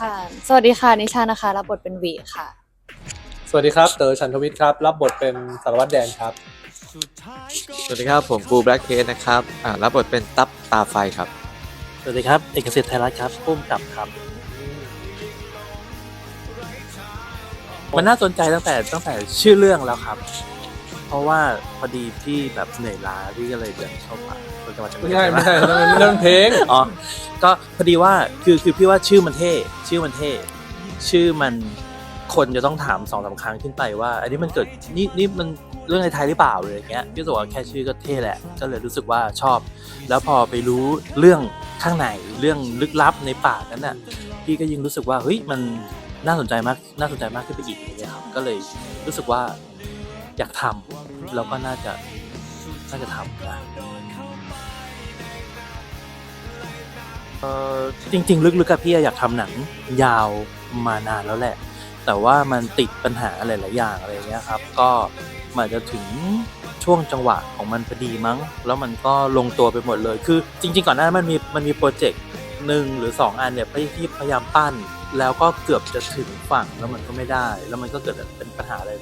ค่ะ สวัสดีค่ะ นิชานะคะ รับบทเป็นหวีค่ะ สวัสดีครับ เต๋อชันทวิทย์ครับ รับบทเป็นสารวัตรแดนครับ สวัสดีครับ ผมปูแบล็กเคสนะครับอ่ารับบทเป็นตับตาไฟครับ สวัสดีครับ เอกสิทธิ์ไทยรัฐครับพุ่มกับครับ มันน่าสนใจตั้งแต่ตั้งแต่ชื่อเรื่องแล้วครับ เพราะว่าพอดีพี่แบบเหนื่อยล้าพี่ก็เลยเดินเข้าป่าคนจังหวัดจันทบุไม่รีใช่ไม่หใช่นั่นมันนั่นมันเพลงอ๋อก็พอดีว่าคือคือพี่ว่าชื่อมันเท่ชื่อมันเท่ชื่อมันคนจะต้องถามสองสามครั้งขึ้นไปว่า อันนี้มันเกิดนี่นี่มันเรื่องในไทยหรือเปล่าเลยอย่างเงี้ยพี่รู้สึกว่าแค่ชื่อก็เท่แหละก็เลยรู้สึกว่าชอบ แล้วพอไปรู้เรื่องข้างในเรื่องลึกลับในป่านั้นน่ะพี่ก็ยิ่งรู้สึกว่าเฮ้ยมันน่าสนใจมากน่าสนใจมากขึ้นไปอีกอย่างเงี้ยครับก็เลยรู้สึกว่า อยากทำแล้วก็น่าจะน่าจะทำนะเออจริง ๆ ลึกๆกับพี่อยากทำหนังยาวมานานแล้วแหละ แต่ว่ามันติดปัญหาหลายๆอย่างอะไรอย่างเงี้ยครับ ก็มันจะถึงช่วงจังหวะของมันพอดีมั้ง แล้วมันก็ลงตัวไปหมดเลย คือจริง ๆ ก่อนหน้านั้นมันมีมันมีโปรเจกต์หนึ่งหรือสองอันเนี่ยที่พยายามปั้น แล้วก็เกือบจะถึงฝั่งแล้วมันก็ไม่ได้ แล้วมันก็เกิดเป็นปัญหาอะไร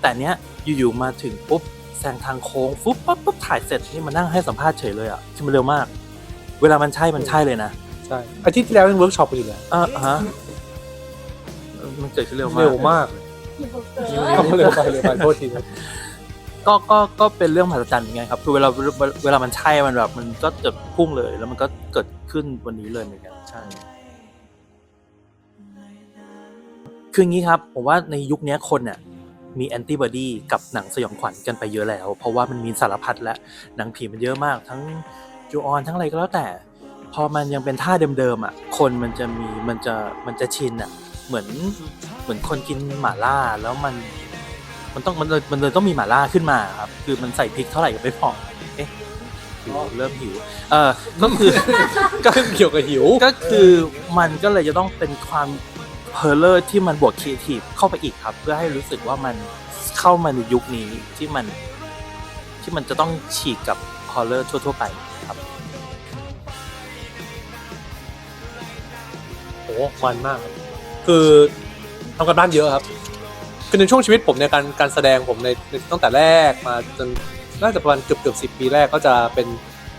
แต่เนี้ยอยู่ๆมาถึงปุ๊บแซงทางโค้งปุ๊บปั๊บปุ๊บถ่ายเสร็จนี่มานั่งให้สัมภาษณ์เฉยเลยอะคือมันเร็วมาก เวลามันใช่มันใช่เลยนะใช่อาทิตย์ที่แล้วยังเวิร์กช็อปกันอยู่เลยอ่าฮะเออมันเกิดขึ้นเร็วมากเร็วมากเลยเร็วไปเร็วไปโทษทีครับก็ก็ก็เป็นเรื่องมหัศจรรย์ไงครับคือเวลาเวลามันใช่มันแบบมันก็จะพุ่งเลย แล้วมันก็เกิดขึ้นวันนี้เลยเหมือนกันใช่คืออย่างนี้ครับผมว่าในยุคนี้คนเนี่ย มีแอนติบอดีกับหนังสยองขวัญกันไปเยอะแล้ว เพราะว่ามันมีสารพัดและหนังผีมันเยอะมาก ทั้งจูออนทั้งอะไรก็แล้วแต่ พอมันยังเป็นท่าเดิมๆอะคนมันจะมีมันจะมันจะชินอะเหมือนเหมือนคนกินหม่าล่าแล้วมันมันต้องมันเลยมันเลยต้องมีหม่าล่าขึ้นมาครับคือมันใส่พริกเท่าไหร่ก็ไม่พอเอ๊ะหิวเริ่มหิวเออก็คือก็เกี่ยวกับหิวก็คือมันก็เลยจะต้องเป็นความ เพอร์เลอร์ที่มันบวกครีเอทีฟเข้าไปอีกครับ เพื่อให้รู้สึกว่ามันเข้ามาในยุคนี้ที่มันที่มันจะต้องฉีกกับฮอลเลอร์ทั่ว ๆ ไปครับโอ้มันมาก คือทำกันบ้านเยอะครับคือในช่วงชีวิตผมในการการแสดงผมในในตั้งแต่แรกมาจนน่าจะประมาณเกือบเกือบสิปีแรกก็จะเป็น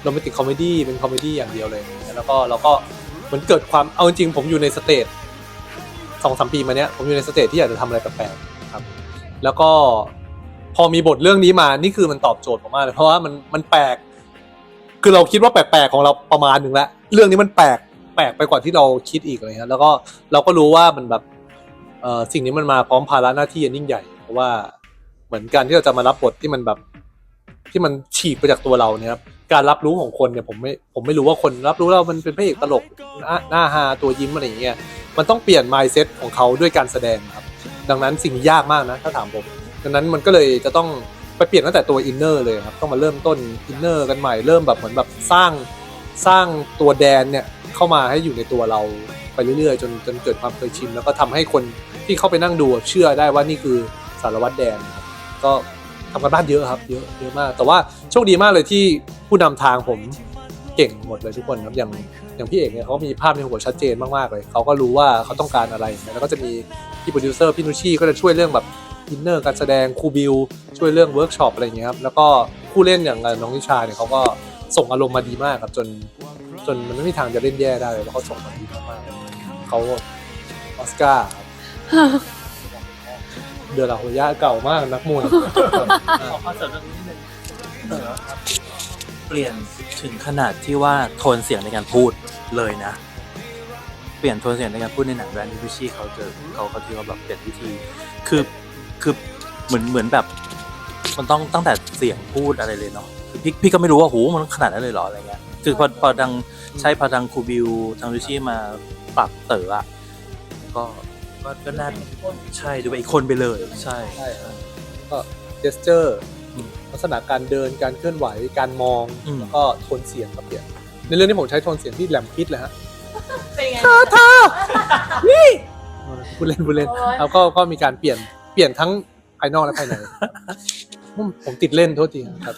โรแมนติกคอมเมดี้เป็นคอมเมดี้อย่างเดียวเลย แล้วก็เราก็เหมือนเกิดความเอาจริงผมอยู่ในสเตจ สองสามปีมาเนี้ยผมอยู่ในสเตจที่อยากจะทำอะไรแปลกๆครับ แล้วก็พอมีบทเรื่องนี้มานี่คือมันตอบโจทย์ผมมากเลยเพราะว่ามันมันแปลก คือเราคิดว่าแปลกๆของเราประมาณหนึ่งแล้วเรื่องนี้มันแปลกแปลกไปกว่าที่เราคิดอีกอะไรเลยครับแล้วก็เราก็รู้ว่ามันแบบเอ่อสิ่งนี้มันมาพร้อมภาระหน้าที่อันยิ่งใหญ่ เพราะว่าเหมือนการที่เราจะมารับบทที่มันแบบที่มันฉีกไปจากตัวเราเนี่ยครับการรับรู้ของคนเนี่ยผมไม่ผมไม่รู้ว่าคนรับรู้เรามันเป็นพระเอกตลกหน้าหน้าฮาตัวยิ้มอะไรอย่างเงี้ย มันต้องเปลี่ยน mindset ของเขาด้วยการแสดงครับ ดังนั้นสิ่งนี้ยากมากนะถ้าถามผมดังนั้นมันก็เลยจะต้องไปเปลี่ยนตั้งแต่ตัวอินเนอร์เลยครับต้องมาเริ่มต้นอินเนอร์กันใหม่เริ่มแบบเหมือนแบบสร้างสร้างตัวแดนเนี่ยเข้ามาให้อยู่ในตัวเราไปเรื่อยๆ จนจนเกิดความเคยชินแล้วก็ทำให้คนที่เข้าไปนั่งดูเชื่อได้ว่านี่คือสารวัตรแดนครับก็ทำกันบ้านเยอะครับเยอะเยอะมาก แต่ว่าโชคดีมากเลยที่ผู้นำทางผม เก่งหมดเลยทุกคนครับอย่างอย่างพี่เอกเนี่ยเขามีภาพในหัวชัดเจนมากๆเลยเขาก็รู้ว่าเขาต้องการอะไรแล้วก็จะมีพี่โปรดิวเซอร์พี่นุชี่ก็จะช่วยเรื่องแบบอินเนอร์การแสดงครูบิวช่วยเรื่องเวิร์กช็อปอะไรอย่างเงี้ยครับแล้วก็ผู้เล่นอย่างน้องนิชาเนี่ยเขาก็ส่งอารมณ์มาดีมากครับจนจนมันไม่มีทางจะเล่นแย่ได้เลยแล้วเขาส่งมาดีมากๆเขาออสการ์เดือดหลาหัวยะเก่ามากนักมวยขอเสริมเรื่องนี้นิดนึง ปลี่ยนถึงขนาดที่ว่าโทนเสียงในการพูดเลยนะ เปลี่ยนโทนเสียงในการพูดในหนังแบรนด์วิชี่เขาเจอเขาเขาที่เขาแบบเปลี่ยนวิธีคือคือเหมือนเหมือนแบบมันต้องตั้งแต่เสียงพูดอะไรเลยเนาะคือพี่พี่ก็ไม่รู้ว่าโหมันขนาดนั้นเลยเหรออะไรเงี้ยคือพอพอดังใช้พอดังคูบิวทางวิชี่มาปรับเต๋ออะก็ก็ก็น่าใช่ดูไปอีกคนไปเลย ใช่ใช่ก็เจสเจอร์ ลักษณะการเดินการเคลื่อนไหวการมองแล้วก็โทนเสียงครับเนี่ยในเรื่องที่ผมใช้โทนเสียงที่แหลมคิดเลยฮะเธอเธอนี่พูดเล่นพูดเล่นแล้วก็ก็มีการเปลี่ยนเปลี่ยนทั้งภายนอกและภายในผมติดเล่นโทษทีครับ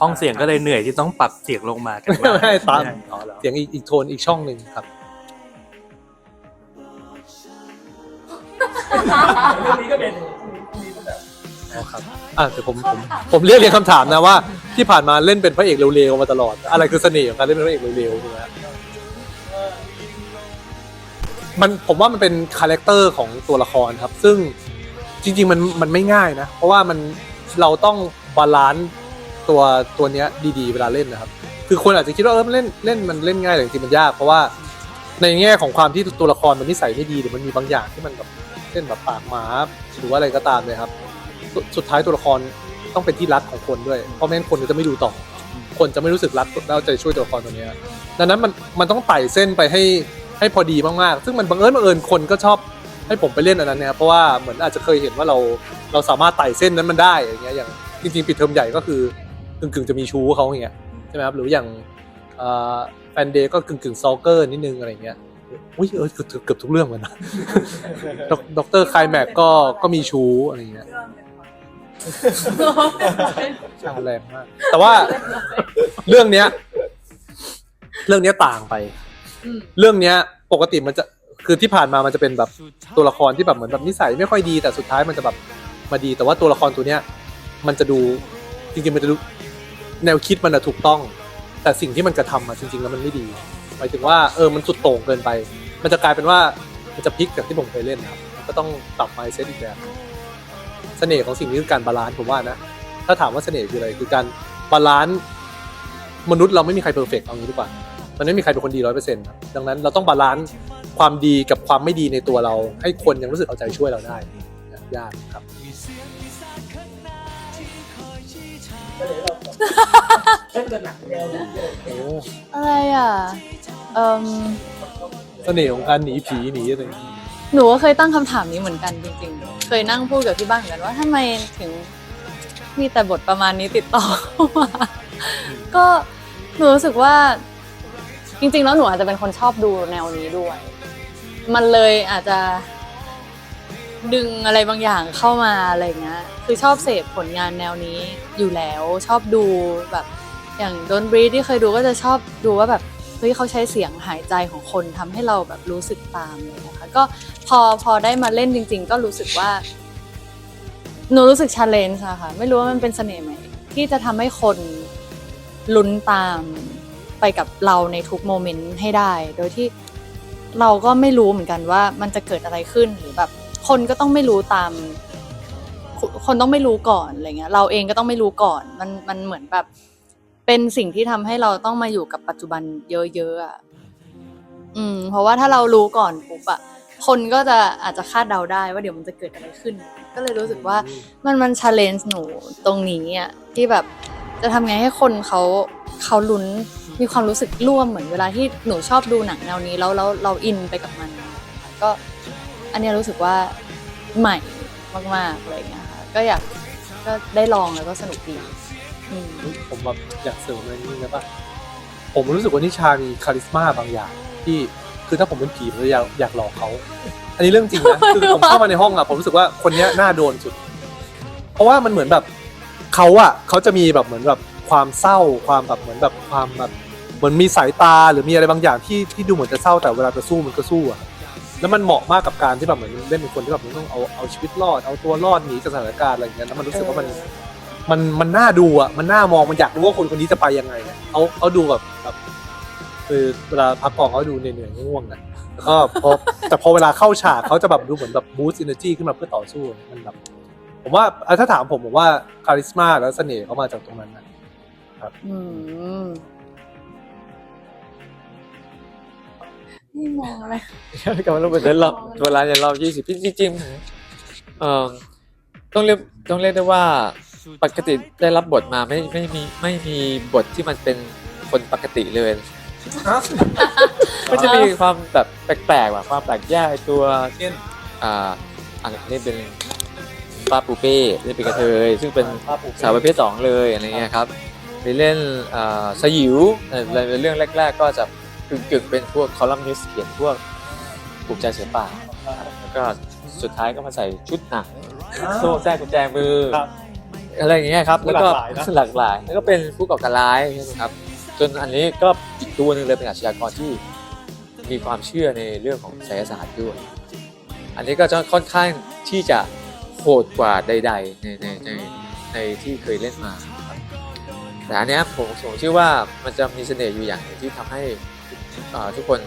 ห้องเสียงก็เลยเหนื่อยที่ต้องปรับเสียงลงมากันไม่ให้ตามเเสียงอีกอีกโทนอีกช่องหนึ่งครับ เรื่องนี้ก็เป็น ครับอะเดี๋ยวผมผมผมเรียกเรียงคำถามนะว่าที่ผ่านมาเล่นเป็นพระเอกเร็วๆมาตลอด อะไรคือเสน่ห์ของการเล่นเป็นพระเอกเร็วๆถูกไหมมันผมว่ามันเป็นคาแรคเตอร์ของตัวละครครับ ซึ่งจริง ๆ มันมันไม่ง่ายนะ เพราะว่ามันเราต้องบาลานซ์ตัวตัวเนี้ยดีๆ เวลาเล่นนะครับ คือคนอาจจะคิดว่าเออเล่นเล่นมันเล่นง่ายแต่จริงๆมันยาก เพราะว่าในแง่ของความที่ตัวละครมันนิสัยไม่ดีหรือมันมีบางอย่างที่มันแบบเช่นแบบปากหมาหรือว่าอะไรก็ตามเลยครับ สุดท้ายตัวละครต้องเป็นที่รักของคนด้วย เพราะไม่งั้นคนจะไม่ดูต่อ คนจะไม่รู้สึกรักแล้วใจช่วยตัวละครตัวนี้ดังนั้นมันมันต้องไต่เส้นไปให้ให้พอดีมากๆ ซึ่งมันบังเอิญบังเอิญคนก็ชอบให้ผมไปเล่นอันนั้นเนี่ยเพราะว่าเหมือนอาจจะเคยเห็นว่าเราเราสามารถไต่เส้นนั้นมันได้อย่างเงี้ยอย่างจริงๆปิดเทอมใหญ่ก็คือกึ่งกึ่งๆจะมีชู้เขาอย่างเงี้ยใช่ไหมครับหรืออย่างแฟนเดย์ก็กึ่งกึ่งซอเกอร์นิดนึงอะไรเงี้ยอุ้ยเออเกือบเกือบทุกเรื่องเหมือนะด็อกด็อกเตอร์ไคลแม็กก็ก็มีชู้อะไรเงี้ย ช่างแรงมาก แต่ว่าเรื่องเนี้ย เรื่องเนี้ยต่างไปอืมเรื่องเนี้ยปกติมันจะคือที่ผ่านมามันจะเป็นแบบตัวละครที่แบบเหมือนแบบนิสัยไม่ค่อยดีแต่สุดท้ายมันจะแบบมาดี แต่ว่าตัวละครตัวเนี้ย มันจะดูจริงๆมันจะดูแนวคิดมันอะถูกต้อง แต่สิ่งที่มันกระทำอะจริงๆแล้วมันไม่ดีหมายถึงว่าเออมันสุดโต่งเกินไป มันจะกลายเป็นว่ามันจะพลิกจากที่ผมเคยเล่นนะครับมันก็ต้องปรับ mindset อีกแบบเสน่ห์ของสิ่งนี้คือการบาลานซ์ผมว่านะ ถ้าถามว่าเสน่ห์คืออะไรคือการบาลานซ์มนุษย์เราไม่มีใครเพอร์เฟกต์เอางี้ดีกว่า มันไม่มีใครเป็นคนดีร้อยเปอร์เซ็นต์ดังนั้นเราต้องบาลานซ์ความดีกับความไม่ดีในตัวเรา ให้คนยังรู้สึกเอาใจช่วยเราได้ยากครับก็เลยเราเล่นกันหนักแนวนี้เลยโอ้อะไรอะเอ่มเสน่ห์ของการหนีผีหนีอะไรอย่างงี้ หนูก็เคยตั้งคำถามนี้เหมือนกันจริง ๆ เคยนั่งพูดกับที่บ้านเหมือนกันว่าทำไมถึงมีแต่บทประมาณนี้ติดต่อมาก็หนูรู้สึกว่า จริง ๆ แล้วหนูอาจจะเป็นคนชอบดูแนวนี้ด้วย มันเลยอาจจะดึงอะไรบางอย่างเข้ามาอะไรเงี้ย คือชอบเสพผลงานแนวนี้อยู่แล้ว ชอบดูแบบ อย่างโดนบรีที่เคยดูก็จะชอบดูว่าแบบเฮ้ยเขาใช้เสียงหายใจของคนทำให้เราแบบรู้สึกตามเลยนะคะ ก็พอพอได้มาเล่นจริง ๆ ก็รู้สึกว่าหนูรู้สึกชาเลนจ์อะค่ะ ไม่รู้ว่ามันเป็นเสน่ห์ไหมที่จะทำให้คนลุ้นตามไปกับเราในทุกโมเมนต์ให้ได้ โดยที่เราก็ไม่รู้เหมือนกันว่ามันจะเกิดอะไรขึ้นหรือแบบ คนก็ต้องไม่รู้ตาม คนต้องไม่รู้ก่อนอะไรเงี้ย เราเองก็ต้องไม่รู้ก่อน มันมันเหมือนแบบ เป็นสิ่งที่ทำให้เราต้องมาอยู่กับปัจจุบันเยอะๆอะอืม เพราะว่าถ้าเรารู้ก่อนปุ๊บอะ คนก็จะอาจจะคาดเดาได้ว่าเดี๋ยวมันจะเกิดอะไรขึ้น ก็เลยรู้สึกว่ามันมันชาเลนจ์หนูตรงนี้อะที่แบบจะทำไงให้คนเขาเขาลุ้นมีความรู้สึกร่วมเหมือนเวลาที่หนูชอบดูหนังแนวนี้แล้วแล้วเราอินไปกับมัน ก็อันเนี้ยรู้สึกว่าใหม่มากๆอะไรอย่างเงี้ยค่ะก็อยากก็ได้ลองแล้วก็สนุกดีอืม ผมแบบอยากเสริมอะไรนิดนึงได้ปะผมรู้สึกว่านิชามีคาริสมาบางอย่างที่ คือถ้าผมเป็นผีผมจะอยากอยากหลอกเขา อันนี้เรื่องจริงนะ คือผมเข้ามาในห้องอะผมรู้สึกว่าคนเนี้ยน่าโดนสุด เพราะว่ามันเหมือนแบบเขาอะเขาจะมีแบบเหมือนแบบความเศร้าความแบบเหมือนแบบความแบบเหมือนมีสายตาหรือมีอะไรบางอย่างที่ที่ดูเหมือนจะเศร้าแต่เวลาจะสู้มันก็สู้อะแล้วมันเหมาะมากกับการที่แบบเหมือนเล่นเป็นคนที่แบบมันต้องเอาเอาชีวิตรอดเอาตัวรอดหนีจากสถานการณ์อะไรอย่างเงี้ยแล้วมันรู้สึกว่ามันมันมันน่าดูอะมันน่ามองมันอยากรู้ว่าคนคนนี้จะไปยังไงอะเขาเขาดูแบบแบบ คือเวลาพักกองเขาดูเหนื่อยๆง่วงๆอะแล้วก็พอแต่พอเวลาเข้าฉากเขาจะแบบดูเหมือนแบบบูสต์ e น e r จีขึ้นมาเพื่อต่อสู้มันแบบผมว่าอะถ้าถามผมผมว่าคาริสมาและเสน่ห์เขามาจากตรงนั้นนะอืมนี่มองอะไร กำลังเป็นเดินรอบตัวร้านในรอบยี่สิบจริงๆผมเอ่อต้องเรียกต้องเรียกได้ว่าปกติได้รับบทมาไม่ไม่มีไม่มีบทที่มันเป็นคนปกติเลย ก็จะมีความแบบแปลกๆแบบความแปลกแยกไอ้ตัวเช่นอ่าอันนี้เป็นป้าปูเป้เล่นเป็นกระเทยซึ่งเป็นสาวประเภทสองเลยอะไรเงี้ยครับไปเล่นเอ่อสยิวเอ่อในเรื่องแรก ๆ ก็จะกึ่งๆเป็นพวกคอลัมนิสต์เขียนพวกปลุกใจเสือป่าแล้วก็สุดท้ายก็มาใส่ชุดหนังโซ่แทรกกุญแจมือครับอะไรอย่างเงี้ยครับแล้วก็หลากหลายนะหลากหลายแล้วก็เป็นผู้ก่อการร้ายใช่ไหมครับจ นอันนี้ก็อีกตัวหนึ่งเลยเป็นอาชญากรที่มีความเชื่อในเรื่องของไสยศาสตร์ด้วย อันนี้ก็จะค่อนข้างที่จะโหดกว่าใด ๆ ในในในในที่เคยเล่นมาครับแต่อันนี้ผมผมเชื่อว่ามันจะมีเสน่ห์อยู่อย่างที่ทำให้ทุกคน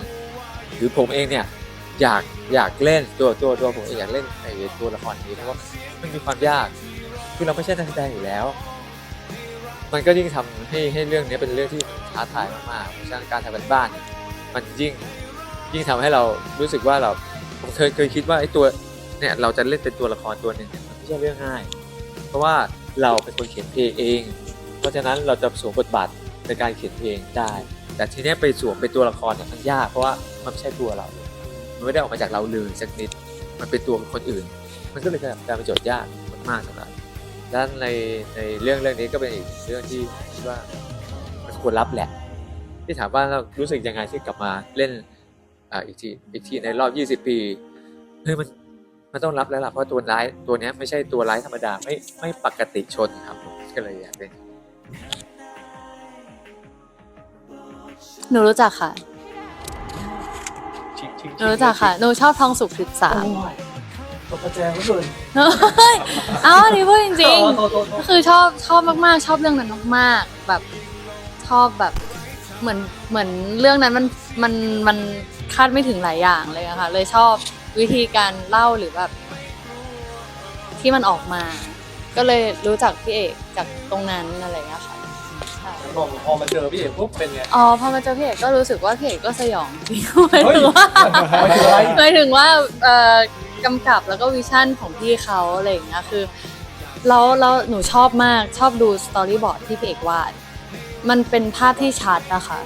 หรือผมเองเนี่ยอยากอยากเล่นตัวตัวตัวผมเองอยากเล่นไอ้ตัวละครนี้เพราะว่ามันมีความยากคือเราไม่ใช่นักแสดงอยู่แล้ว มันก็ยิ่งทำให้ให้เรื่องนี้เป็นเรื่องที่ท้าทายมากๆเพราะฉะนั้นการทำเป็นบ้านมันยิ่งยิ่งทำให้เรารู้สึกว่าเราผมเคยเคยคิดว่าไอ้ตัวเนี่ยเราจะเล่นเป็นตัวละครตัวหนึ่งเนี่ยมันไม่ใช่เรื่องง่าย เพราะว่าเราเป็นคนเขียนเพลงเอง เพราะฉะนั้นเราจะสวมบทบาทในการเขียนเพลงได้ แต่ทีนี้ไปสวมเป็นตัวละครเนี่ยมันยากเพราะว่ามันไม่ใช่ตัวเรา มันไม่ได้ออกมาจากเราเลยสักนิด มันเป็นตัวคนอื่น มันก็เลยกลายเป็นโจทย์ยากมากๆสำหรับ ด้านในในเรื่องเรื่องนี้ก็เป็นอีกเรื่องที่คิดว่ามันควรรับแหละ ที่ถามว่าเรารู้สึกยังไงที่กลับมาเล่นอ่าอีกทีอีกทีในรอบ 20 ปีเฮ้ยมันมันต้องรับแล้วล่ะเพราะตัวร้ายตัวเนี้ยไม่ใช่ตัวร้ายธรรมดาไม่ไม่ปกติชนครับก็เลยอยากเล่นหนูรู้จักค่ะ หนูรู้จักค่ะ หนูชอบทองสุกสิบสาม ตกกระแจก็เลยเอ้าอันนี้พูดจริงโทษโทษโทษๆคือชอบชอบมากๆ ชอบเรื่องนั้นมากๆแบบชอบแบบเหมือนเหมือนเรื่องนั้นมันมันมันคาดไม่ถึงหลายอย่างเลยอะค่ะ เลยชอบวิธีการเล่าหรือแบบที่มันออกมา ก็เลยรู้จักพี่เอกจากตรงนั้นอะไรอย่างเงี้ยค่ะใช่พอพอมาเจอพี่เอกปุ๊บเป็นไง อ๋อพอมาเจอพี่เอกก็รู้สึกว่าพี่เอกก็สยองจริงหมายเฮ้ยถึงว่าหมายถึงอะไรหมายถึงว่าเอ่อ กำกับแล้วก็วิชั่นของพี่เขาอะไรอย่างเงี้ยคือแล้วแล้วหนูชอบมากชอบดูสตอรี่บอร์ดที่พี่เอกวาด มันเป็นภาพที่ชัดอะคะ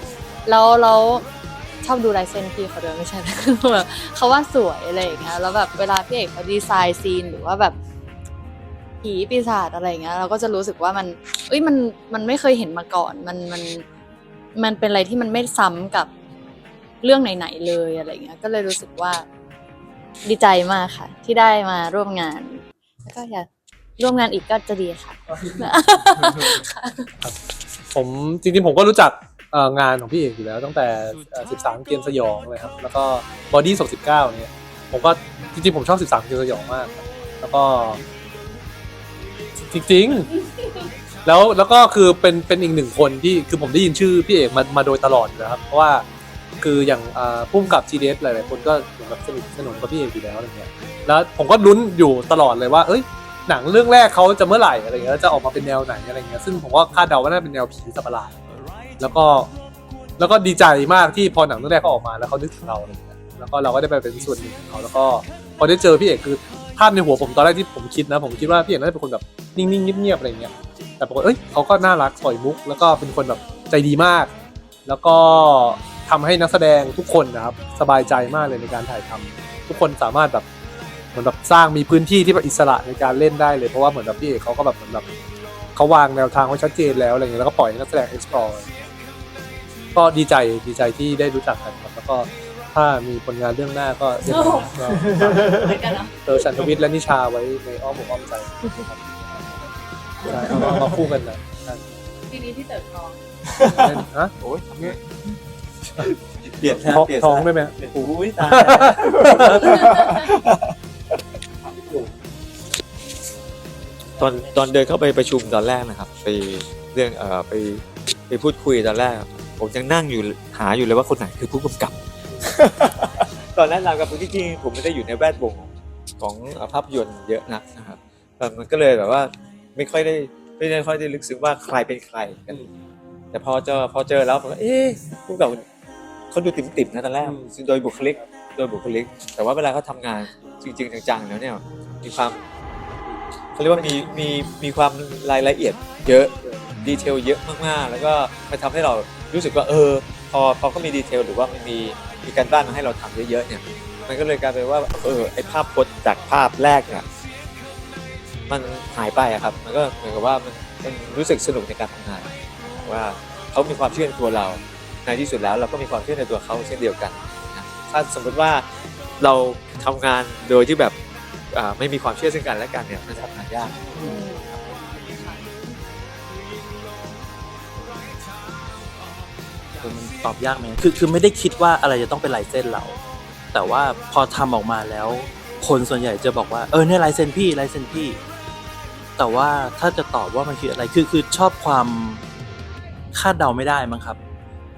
แล้วแล้วชอบดูลายเส้นพี่เขาด้วยไม่ใช่แบบเขาว่าสวยอะไรอย่างเงี้ยแล้วแบบเวลาพี่เอกเขาดีไซน์ซีนหรือว่าแบบผีปีศาจอะไรอย่างเงี้ยเราก็จะรู้สึกว่ามันเอ้ยมันมันไม่เคยเห็นมาก่อน มันมันมันเป็นอะไรที่มันไม่ซ้ำกับเรื่องไหนๆเลยอะไรอย่างเงี้ย ก็เลยรู้สึกว่า ดีใจมากค่ะ ที่ได้มาร่วมงาน แล้วก็อยากร่วมงานอีกก็จะดีค่ะ ผมจริงๆผมก็รู้จักเอ่องานของพี่เอกอยู่แล้วตั้งแต่เอ่อ13 เกมสยองเลยครับ แล้วก็บอดี้ศก19เนี่ย ผมก็จริงๆผมชอบ 13 เกมสยองมากครับแล้วก็ จริงๆ แล้วแล้วก็คือเป็นเป็นอีกหนึ่งคนที่คือผมได้ยินชื่อพี่เอกมามาโดยตลอดอยู่แล้วครับ เพราะว่า คืออย่างพุ่มกับ GDS หลาย ๆ คนก็เหมือนแบบสนิทสนมกับพี่เอกอยู่แล้วอะไรเงี้ยแล้วผมก็ลุ้นอยู่ตลอดเลยว่า เอ้ยหนังเรื่องแรกเขาจะเมื่อไหร่อะไรเงี้ยจะออกมาเป็นแนวไหนอะไรเงี้ยซึ่งผมก็คาดเดาว่าน่าเป็นแนวผีสัปหลาดแล้วก็แล้วก็ดีใจมากที่พอหนังเรื่องแรกเขาออกมาแล้วเขานึกถึงเราอะไรเงี้ยแล้วก็เราก็ได้ไปเป็นส่วนหนึ่งของเขาแล้วก็พอได้เจอพี่เอกคือภาพในหัวผมตอนแรกที่ผมคิดนะ ผมคิดว่าพี่เอกน่าจะเป็นคนแบบนิ่ง ๆ เงียบ ๆ อะไรเงี้ยแต่ปรากฏเอ้ยเขาก็น่ารักปล่อยมุก แล้วก็เป็นคนแบบใจดีมาก แล้วก็ ทำให้นักแสดงทุกคนนะครับสบายใจมากเลยในการถ่ายทำทุกคนสามารถแบบเหมือนแบบสร้างมีพื้นที่ที่แบบอิสระในการเล่นได้เลยเพราะว่าเหมือนแบบพี่เอกเขาก็แบบเหมือนแบบเขาวางแนวทางไว้ชัดเจนแล้วอะไรเงี้ยแล้วก็ปล่อยให้นักแสดง explore อะไรเงี้ยก็ดีใจดีใจที่ได้รู้จักกันครับแล้วก็ถ้ามีผลงานเรื่องหน้าก็เดี๋ยวก็เจอชันทวิทย์และนิชาไว้ในอ้อมอกอ้อมใจครับใช่เอามาเอามาคู่กันนะใช่ปีนี้ที่เติบโตเล่นฮะโอ้ยเปลี่ยนท้องท้องได้ไหมอุ้ยตายตอนตอนเดินเข้าไปประชุมตอนแรกนะครับไปเรื่องเอ่อไปไปพูดคุยตอนแรก ผมยังนั่งอยู่หาอยู่เลยว่าคนไหนคือผู้กำกับ ตอนแรกเรากับจริงๆผมไม่ได้อยู่ในแวดวงของเอ่อภาพยนตร์เยอะนักนะครับแต่มันก็เลยแบบว่าไม่ค่อยได้ไม่ได้ค่อยได้ลึกซึ้งว่าใครเป็นใครกัน แต่พอเจอพอเจอแล้วผมก็เอ๊ะผู้กำกับเขาดูติ่มๆนะตอนแรกโดยบุคลิก โดยบุคลิก แต่ว่าเวลาเขาทำงานจริง ๆ จังๆแล้วเนี่ยมีความเขาเรียกว่ามีมีมีความรายละเอียดเยอะดีเทลเยอะมากๆ แล้วก็มันทำให้เรารู้สึกว่าเออ พอพอเขามีดีเทลหรือว่ามันมีมีการบ้านมาให้เราทำเยอะๆเนี่ยมันก็เลยกลายเป็นว่าเออไอภาพพจน์จากภาพแรกเนี่ยมันหายไปอะครับ มันก็เหมือนกับว่ามันมันรู้สึกสนุกในการทำงาน ว่าเขามีความเชื่อในตัวเรา ในที่สุดแล้วเราก็มีความเชื่อในตัวเขาเช่นเดียวกันนะถ้าสมมติว่าเราทำงานโดยที่แบบไม่มีความเชื่อซึ่งกันและกันเนี่ยมันจะทำงานยากมันตอบยากไหมคือคือไม่ได้คิดว่าอะไรจะต้องเป็นลายเส้นเรา แต่ว่าพอทำออกมาแล้ว คนส่วนใหญ่จะบอกว่าเออเนี่ยลายเซ็นพี่ลายเซ็นพี่ แต่ว่าถ้าจะตอบว่ามันคืออะไรคือคือชอบความ คาดเดาไม่ได้มั้งครับ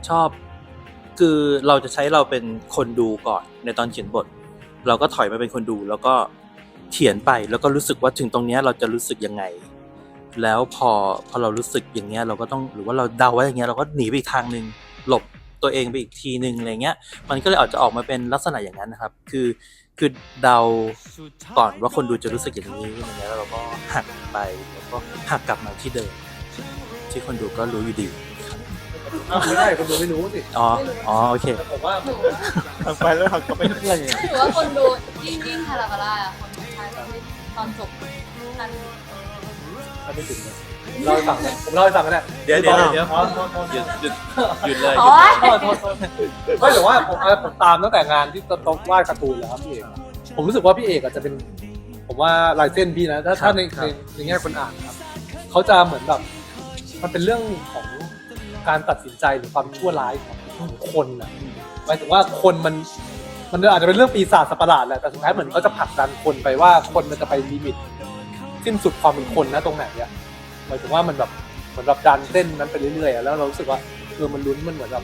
ชอบคือเราจะใช้เราเป็นคนดูก่อนในตอนเขียนบท เราก็ถอยมาเป็นคนดู แล้วก็เขียนไปแล้วก็รู้สึกว่าถึงตรงนี้เราจะรู้สึกยังไง แล้วพอพอเรารู้สึกอย่างเงี้ยเราก็ต้องหรือว่าเราเดาไว้อย่างเงี้ยเราก็หนีไปอีกทางหนึ่งหลบตัวเองไปอีกทีหนึ่งอะไรเงี้ย มันก็เลยอาจจะออกมาเป็นลักษณะอย่างนั้นนะครับ คือคือเดาก่อนว่าคนดูจะรู้สึกอย่างนี้อย่างเงี้ยแล้วเราก็หักไปแล้วก็หักกลับมาที่เดิม ที่คนดูก็รู้อยู่ดีไม่ได้คนดูไม่รู้สิอ๋ออ๋อโอเคแต่ผมว่าไปแล้วหักก็ไม่เพื่อนถือว่าคนดูยิ่งยิ่งคาราบาร่าอะคนสุดท้ายตอนที่ตอนจบทันอันไม่ถึงเลยเล่าให้ฟังเลยผมเล่าให้ฟังก็ได้เดี๋ยวเดี๋ยวเดี๋ยวอ๋อโทษโทษหยุดหยุดหยุดเลยโอ๊ยโทษโทษโทษไม่แต่ว่าผมเอาผมตามตั้งแต่งานที่ต้องวาดการ์ตูนแล้วครับพี่เอกผมรู้สึกว่าพี่เอกอาจจะเป็น ผมว่าลายเส้นพี่นะถ้าถ้าในในในแง่คนอ่านนะครับเขาจะเหมือนแบบ มันเป็นเรื่องของการตัดสินใจหรือความชั่วร้ายของคนนะหมายถึงว่าคนมันมันอาจจะเป็นเรื่องปีศาจสัตว์ประหลาดแหละแต่สุดท้ายเหมือนเขาจะผลักดันคนไปว่าคนมันจะไปลิมิตสิ้นสุดความเป็นคนนะตรงไหนอะหมายถึงว่ามันแบบเหมือนแบบดันเส้นนั้นไปเรื่อยๆอะแล้วเรารู้สึกว่าเออมันลุ้นมันเหมือนแบบ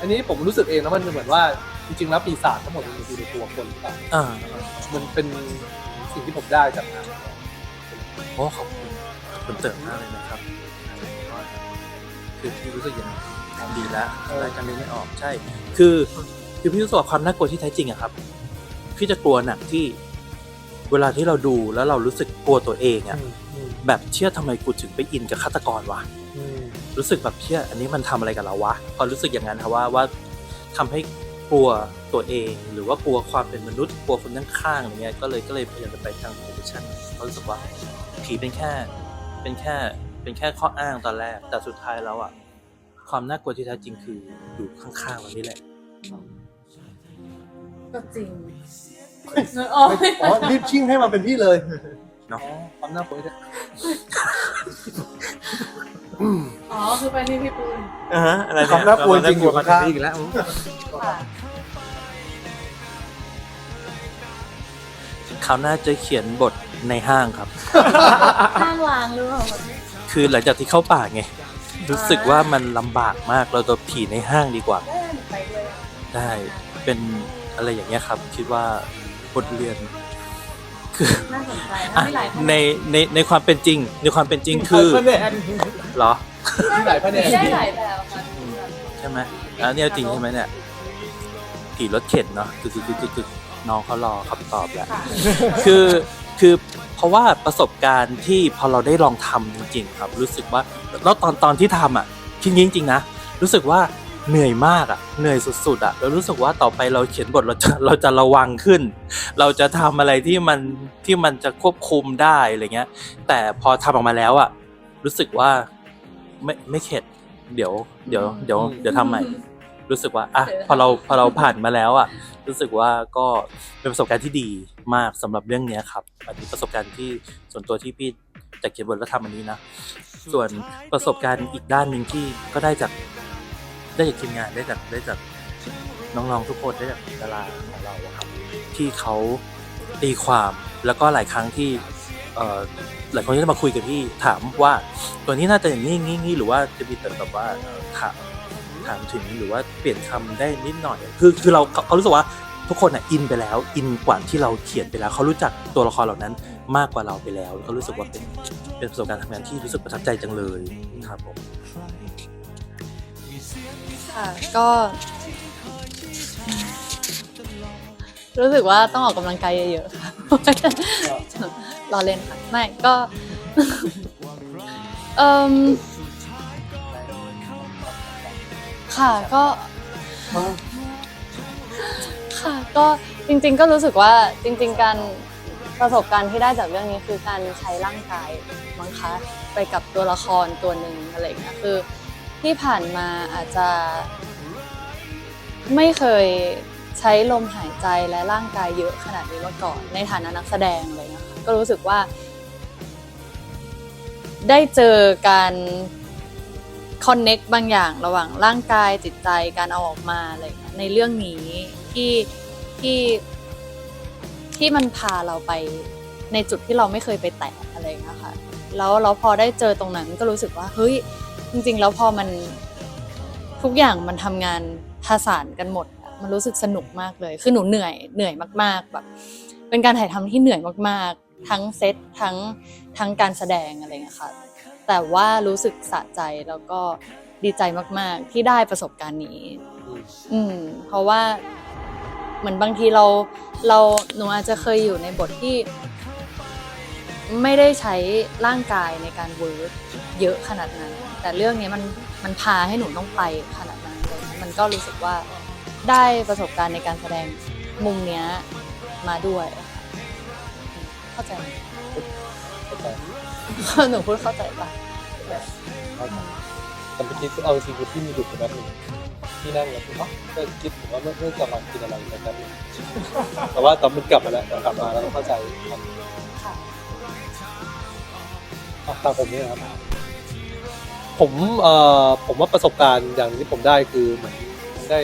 อันนี้ผมรู้สึกเองแล้วมันเหมือนว่าจริงๆแล้วปีศาจทั้งหมดมันอยู่ในตัวคนหรือเปล่าอ่ามันเป็นสิ่งที่ผมได้จากงานโอ้ขอบคุณคุณเติมมากเลยนะครับ คือพี่รู้สึกอย่างนั้นดีแล้วรายการนี้ไม่ออกใช่ คือคือพี่รู้สึกว่าความน่ากลัวที่แท้จริงอะครับ พี่จะกลัวหนักที่เวลาที่เราดูแล้วเรารู้สึกกลัวตัวเองอะอืมอืมแบบเชื่อทำไมกูถึงไปอินกับฆาตกรวะอืมรู้สึกแบบเชื่ออันนี้มันทำอะไรกับเราวะพอรู้สึกอย่างนั้นครับว่าว่าทำให้กลัวตัวเอง หรือว่ากลัวความเป็นมนุษย์กลัวคนข้างๆอะไรเงี้ยก็เลยก็เลยพยายามจะไปทางโพซิชันเพราะรู้สึกว่าผีเป็นแค่เป็นแค่ เป็นแค่ข้ออ้างตอนแรก แต่สุดท้ายแล้วอะ ความน่ากลัวที่แท้จริงคืออยู่ข้างๆเรานี่แหละ ก็จริงโอ้ยอ๋อรีบชิ่งให้มันเป็นพี่เลยเนาะอ๋อความน่ากลัวเนี่ยอ๋อคือไปที่พี่ปูนอ่าฮะอะไรความน่ากลัวจริงอยู่ข้างๆ อีกแล้ว ค่ะคราวหน้าจะเขียนบทในห้างครับข้างล้างหรือเปล่า คือหลังจากที่เข้าป่าไง รู้สึกว่ามันลำบากมากเราตัวผีในห้างดีกว่า ได้เป็นอะไรอย่างเงี้ยครับ คิดว่าบทเรียนคือน่าสนใจนะอะมีหลายคนในในในความเป็นจริง ในความเป็นจริงคือแผนเหรอ มีหลายแผนกได้หลายแบบค่ะใช่ไหมแล้วเนี่ยจริงใช่ไหมเนี่ยผีรถเข็นเนาะคือคือคือคือคือน้องเขารอคำตอบแล้ว ค่ะคือ คือเพราะว่าประสบการณ์ที่พอเราได้ลองทำจริง ๆ ครับ รู้สึกว่าแล้วตอนตอนที่ทำอะจริงจริงๆนะรู้สึกว่าเหนื่อยมากอะเหนื่อยสุดๆอะแล้วรู้สึกว่าต่อไปเราเขียนบทเราจะเราจะระวังขึ้น เราจะทำอะไรที่มันที่มันจะควบคุมได้อะไรเงี้ย แต่พอทำออกมาแล้วอะรู้สึกว่าไม่ไม่เข็ดเดี๋ยวเดี๋ยวเดี๋ยวเดี๋ยวทำใหม่ รู้สึกว่าอะพอเราพอเราผ่านมาแล้วอะรู้สึกว่าก็เป็นประสบการณ์ที่ดีมากสำหรับเรื่องเนี้ยครับอันนี้ประสบการณ์ที่ส่วนตัวที่พี่จากเขียนบทแล้วทำอันนี้นะส่วนประสบการณ์อีกด้านหนึ่งที่ก็ได้จากได้จากทีมงานได้จากได้จากน้องๆทุกคนได้จากดาราของเราอะครับที่เขาตีความแล้วก็หลายครั้งที่เอ่อหลายคนที่จะมาคุยกับพี่ถามว่าตัวนี้น่าจะอย่างนี้อย่างนี้อย่างนี้หรือว่าจะมีแต่แบบว่าเอ่อถาม ถามถึงหรือว่าเปลี่ยนคำได้นิดหน่อย คือคือเราเขาเขารู้สึกว่าทุกคนอะอินไปแล้วอินกว่าที่เราเขียนไปแล้วเขารู้จักตัวละครเหล่านั้นมากกว่าเราไปแล้วเขารู้สึกว่าเป็นเป็นประสบการณ์ทำงานที่รู้สึกประทับใจจังเลยครับผมค่ะก็รู้สึกว่าต้องออกกำลังกายเยอะๆค่ะรอเล่นค่ะ ไม่ก็เอ่ม ค่ะก็ค่ะก็จริงๆก็รู้สึกว่าจริง ๆ การประสบการณ์ที่ได้จากเรื่องนี้คือการใช้ร่างกายมั้งคะไปกับตัวละครตัวหนึ่งอะไรอย่างเงี้ยคือที่ผ่านมาอาจจะ ไม่เคยใช้ลมหายใจและร่างกายเยอะขนาดนี้มาก่อน ในฐานะนักแสดงอะไรเลยนะคะก็รู้สึกว่า ได้เจอการ คอนเน็กบางอย่างระหว่างร่างกายจิตใจการเอาออกมาอะไรอย่างเงี้ยในเรื่องนี้ที่ที่ที่มันพาเราไปในจุดที่เราไม่เคยไปแตะอะไรอย่างเงี้ยค่ะแล้วเราพอได้เจอตรงนั้นก็รู้สึกว่าเฮ้ยจริง ๆ แล้วพอมันทุกอย่างมันทำงานผสานกันหมด มันรู้สึกสนุกมากเลย คือหนูเหนื่อยเหนื่อยมาก ๆ แบบ เป็นการถ่ายทำที่เหนื่อยมากๆ ทั้งเซตทั้งทั้งการแสดงอะไรเงี้ยค่ะ แต่ว่ารู้สึกสะใจแล้วก็ดีใจมาก ๆ ที่ได้ประสบการณ์นี้อืมอืม เพราะว่าเหมือนบางทีเราเราหนูอาจจะเคยอยู่ในบทที่ ไม่ได้ใช้ร่างกายในการเวิร์กเยอะขนาดนั้น แต่เรื่องนี้มันมันพาให้หนูต้องไปขนาดนั้นเลยมันก็รู้สึกว่าได้ประสบการณ์ในการแสดงมุมเนี้ยมาด้วยค่ะอืมเข้าใจไหม หนูพูดเข้าใจปะแต่เมื่อกี้เอาจริงคือที่มีหลุดไปแป๊บนึงที่นั่งแล้วเนาะก็คิดผมว่าเมื่อเมื่อกลับมากินอะไรแบบนั้นงแต่ว่าตอนมันกลับมาแล้วแต่กลับมาแล้วก็เข้าใจครับค่ะอะตามผมเนี่ยนะครับ ผมเอ่อผมว่าประสบการณ์อย่างที่ผมได้คือเหมือนได้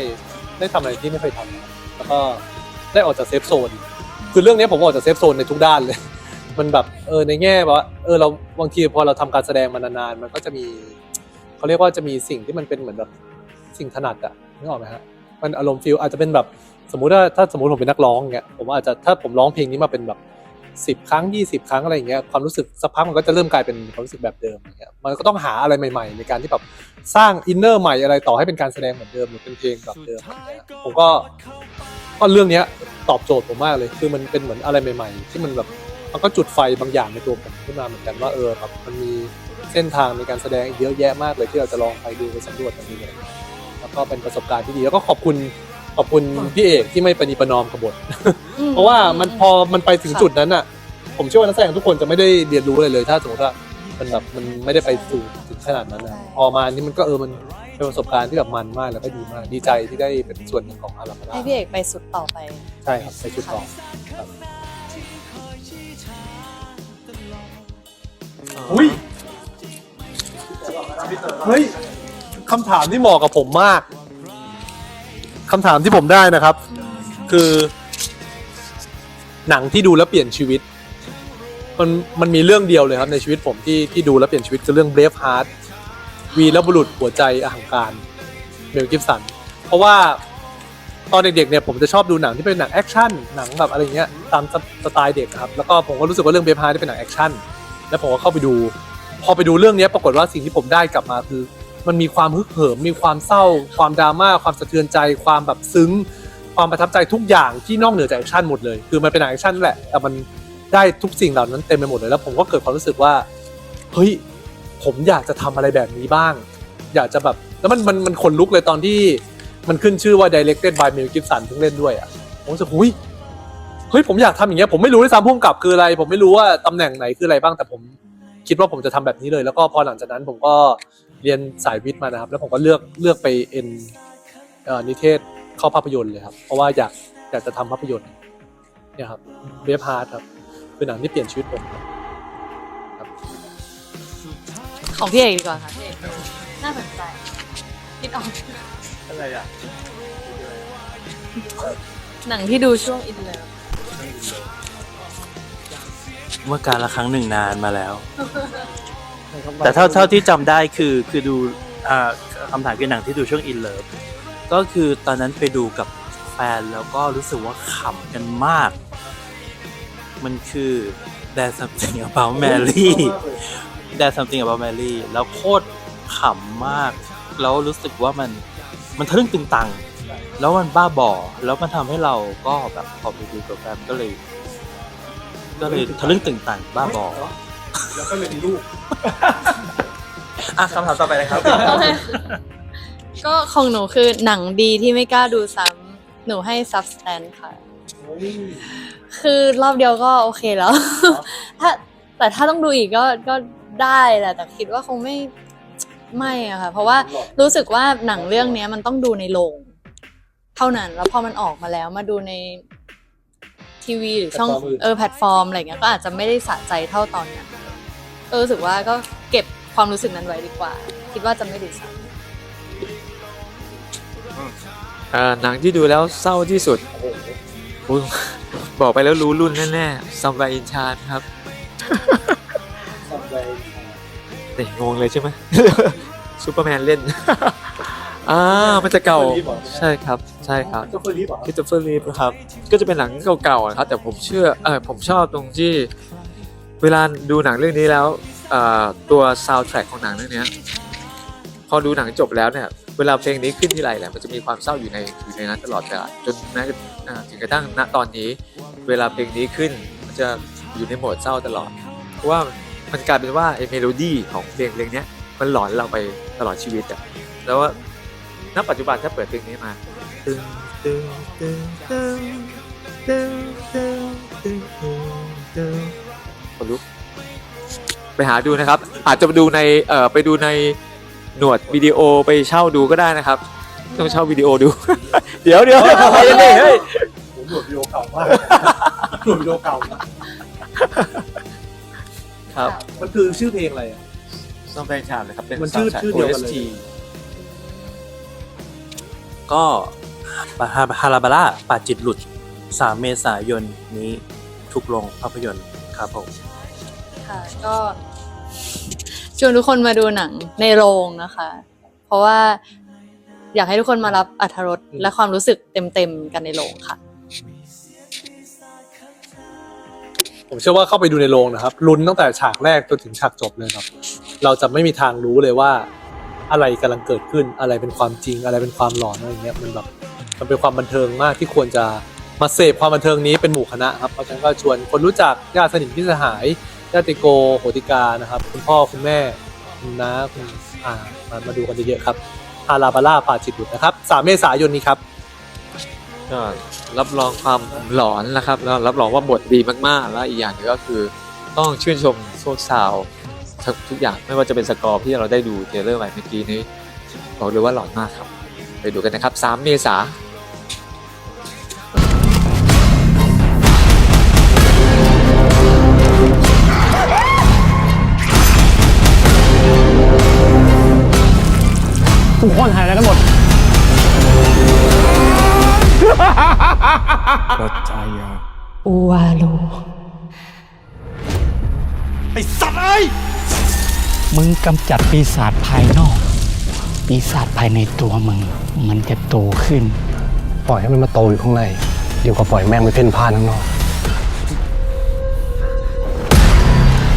ได้ทำอะไรที่ไม่เคยทำนะครับแล้วก็ได้ออกจากเซฟโซน คือเรื่องนี้ผมออกจากเซฟโซนในทุกด้านเลย มันแบบเออในแง่ว่าเออเราบางทีพอเราทำการแสดงมานานๆมันก็จะมีเขาเรียกว่าจะมีสิ่งที่มันเป็นเหมือนแบบสิ่งถนัดอะนึกออกไหมฮะมันอารมณ์ฟิลอาจจะเป็นแบบสมมุติว่าถ้าสมมติผมเป็นนักร้องเงี้ยผมอาจจะถ้าผมร้องเพลงนี้มาเป็นแบบสิบครั้ง20ครั้งอะไรอย่างเงี้ยความรู้สึกสักพักมันก็จะเริ่มกลายเป็นความรู้สึกแบบเดิมอย่างเงี้ยมันก็ต้องหาอะไรใหม่ ๆ ในการที่แบบสร้างอินเนอร์ใหม่อะไรต่อให้เป็นการแสดงเหมือนเดิมหรือเป็นเพลงแบบเดิมผมก็ก็เรื่องเนี้ยตอบโจทย์ผมมากเลยคือมันเป็นเหมือนอะไรใหม่ ๆ ที่มันแบบ มันก็จุดไฟบางอย่างในตัวผมขึ้นมาเหมือนกันว่าเออแบบมันมีเส้นทางในการแสดงอีกเยอะแยะมากเลยที่เราจะลองไปดูไปสำรวจกันดูเลยแล้วก็เป็นประสบการณ์ที่ดีแล้วก็ขอบคุณขอบคุณพี่เอกที่ไม่ประนีประนอมกับบทอืมเพราะว่ามันพอมันไปถึงจุดนั้นอะ ผมเชื่อว่านักแสดงทุกคนจะไม่ได้เรียนรู้อะไรเลย ถ้าสมมติว่ามันแบบมันไม่ได้ไปสู่ถึงขนาดนั้นนะพอมานี่มันก็เออมันเป็นประสบการณ์ที่แบบมันมากแล้วก็ดีมากดีใจที่ได้เป็นส่วนหนึ่งของอารามาดาให้พี่เอกไปสุดต่อไป ใช่ครับไปชุดต่อครับ อุ้ยเฮ้ยคำถามที่เหมาะกับผมมากคำถามที่ผมได้นะครับ คือ หนังที่ดูแล้วเปลี่ยนชีวิต มันมันมีเรื่องเดียวเลยครับในชีวิตผมที่ที่ดูแล้วเปลี่ยนชีวิตคือเรื่อง Brave Heart วีรบุรุษหัวใจอหังการเมลกิฟสัน เพราะว่าตอนเด็กๆเนี่ยผมจะชอบดูหนังที่เป็นหนังแอคชั่นหนังแบบอะไรเงี้ยตามสไตล์เด็กครับ แล้วก็ผมก็รู้สึกว่าเรื่อง Brave Heart นี่เป็นหนังแอคชั่น แล้วผมก็เข้าไปดู พอไปดูเรื่องนี้ปรากฏว่าสิ่งที่ผมได้กลับมาคือ มันมีความฮึกเหิมมีความเศร้า ความดราม่าความสะเทือนใจ ความแบบซึ้ง ความประทับใจทุกอย่างที่นอกเหนือจากแอคชั่นหมดเลย คือมันเป็นหนังแอคชั่นแหละแต่มันได้ทุกสิ่งเหล่านั้นเต็มไปหมดเลยแล้ว ผมก็เกิดความรู้สึกว่าเฮ้ยผมอยากจะทำอะไรแบบนี้บ้าง อยากจะแบบแล้วมันมันมันขนลุกเลยตอนที่มันขึ้นชื่อว่า directed by Mel Gibson เพิ่งเล่นด้วยอะผมรู้สึกหุย เฮ้ยผมอยากทำอย่างเงี้ยผมไม่รู้ด้วยซ้ำพุ่มกับคืออะไร ผมไม่รู้ว่าตำแหน่งไหนคืออะไรบ้างแต่ผมคิดว่าผมจะทำแบบนี้เลย แล้วก็พอหลังจากนั้นผมก็เรียนสายวิทย์มานะครับ แล้วผมก็เลือกเลือกไปเอ็นเอ่อนิเทศเข้าภาพยนตร์เลยครับ เพราะว่าอยากอยากจะทำภาพยนตร์เนี่ยครับเบฟฮาร์ดครับคือหนังที่เปลี่ยนชีวิตผมครับ ของพี่เอกดีกว่าค่ะพี่เอกน่าสนใจคิดออกอะไรอะหนังที่ดูช่วงอินเลิฟ เมื่อการละครั้งหนึ่งนานมาแล้ว แต่เท่าเท่าที่จำได้คือคือดูอ่าคำถามคือหนังที่ดูช่วงอินเลิฟก็คือตอนนั้นไปดูกับแฟนแล้วก็รู้สึกว่าขำกันมาก มันคือ There's something about Mary There's something about Mary แล้วโคตรขำมาก แล้วรู้สึกว่ามันมันทะลึ่งตึงตัง แล้วมันบ้าบอแล้วมันทำให้เราก็แบบพอไปดูกับแฟนก็เลย ก็เลยทะลึ่งตึงตังบ้าบอแล้วก็เลยมีลูกอะคำถามต่อไปนะครับโอเคก็ของหนูคือหนังดีที่ไม่กล้าดูซ้ำหนูให้ substance ค่ะ คือรอบเดียวก็โอเคแล้ว ถ้าแต่ถ้าต้องดูอีกก็ก็ได้แหละแต่คิดว่าคงไม่ไม่อะค่ะ เพราะว่ารู้สึกว่าหนังเรื่องเนี้ยมันต้องดูในโรงเท่านั้น แล้วพอมันออกมาแล้วมาดูในทีวีหรือช่องแพลตฟอร์มอื่น เออแพลตฟอร์มอะไรเงี้ยก็อาจจะไม่ได้สะใจเท่าตอนนั้นก็รู้สึกว่าก็เก็บความรู้สึกนั้นไว้ดีกว่า คิดว่าจะไม่ดูซ้ำอ่าหนังที่ดูแล้วเศร้าที่สุดโอ้ยบอกไปแล้วรู้รุ่นแน่ๆซัมไวอินชาครับซัมเวย์เต่งงเลยใช่ไหม ซูเปอร์แมนเล่น อ่ามันจะเก่าใช่ครับ ใช่ครับ ก็เฟอร์รี่บอกค r ิสโตเฟอร์ลีฟครับ ก็จะเป็นหนังเก่าๆนะครับ แต่ผมเชื่อเออผมชอบตรงที่ เวลาดูหนังเรื่องนี้แล้วเอ่อตัวซาวด์แทร็กของหนังเรื่องเนี้ยพอดูหนังจบแล้วเนี่ย เวลาเพลงนี้ขึ้นที่ไรแหละมันจะมีความเศร้าอยู่ในอยู่ในนั้นตลอดเวลาจนแม้อ่าถึงกระทั่งณตอนนี้ เวลาเพลงนี้ขึ้นมันจะอยู่ในโหมดเศร้าตลอด เพราะว่ามันกลายเป็นว่าไอ้เมโลดี้ของเพลงเพลงเนี้ยมันหลอนเราไปตลอดชีวิตอะแล้วว่า ณปัจจุบันถ้าเปิดเพลงนี้มาตึงตึงตึงตึงตึงตึงตึงตึงตึงคนลุกไปหาดูนะครับ อาจจะไปดูในเอ่อไปดูในหนวดวิดีโอไปเช่าดูก็ได้นะครับ ต้องเช่าวิดีโอดู เดี๋ยวเดี๋ยวไปยังไงเฮ้ยผมดูวิดีโอเก่ามากดูวิดีโอเก่าครับ มันคือชื่อเพลงอะไรอะ ต้องไปชาเลยครับ เป็นมันชื่อชื่อเดียวกันเลย ก็ฮาฮาราบาร่าป่าจิตหลุด 3 เมษายนนี้ทุกโรงภาพยนตร์ครับผม ค่ะก็ชวนทุกคนมาดูหนังในโรงนะคะ เพราะว่าอยากให้ทุกคนมารับอรรถรสและความรู้สึกเต็มๆกันในโรงค่ะ ผมเชื่อว่าเข้าไปดูในโรงนะครับลุ้นตั้งแต่ฉากแรกจนถึงฉากจบเลยครับ เราจะไม่มีทางรู้เลยว่า อะไรกำลังเกิดขึ้นอะไรเป็นความจริงอะไรเป็นความหลอนอะไรเงี้ยมันแบบมันเป็นความบันเทิงมากที่ควรจะมาเสพความบันเทิงนี้เป็นหมู่คณะครับเพราะฉะนั้นก็ชวนคนรู้จักญาติสนิทพี่สหายญาติโกโหติกานะครับ คุณพ่อคุณแม่คุณน้าคุณอามามาดูกันเยอะๆครับฮาราบาร่าปาจิตบุตรนะครับ3เมษายนนี้ครับก็รับรองความหลอนนะครับแล้วรับรองว่าบทดีมากๆ แล้วอีกอย่างหนึงก็คือต้องชื่นชมโซซาว ทุกทุกอย่างไม่ว่าจะเป็นสกอร์ที่เราได้ดูเทรลเลอร์ไปเมื่อกี้นี้บอกเลยว่าหลอนมากครับ ไปดูกันนะครับ 3 เมษาทุกคนหายแล้วกันหมดอูวาลูไอ้สัตว์เอ้ย มึงกำจัดปีศาจภายนอก ปีศาจภายในตัวมึง มันจะโตขึ้น ปล่อยให้มันมาโตอยู่ข้างใน เดี๋ยวก็ปล่อยแม่งไปเพ่นพ่านข้างนอก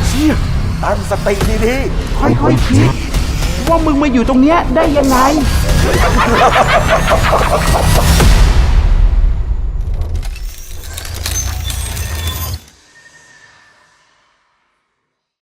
เชี่ยตั้งสติดีๆค่อยๆคิดว่ามึงมาอยู่ตรงเนี้ยได้ยังไง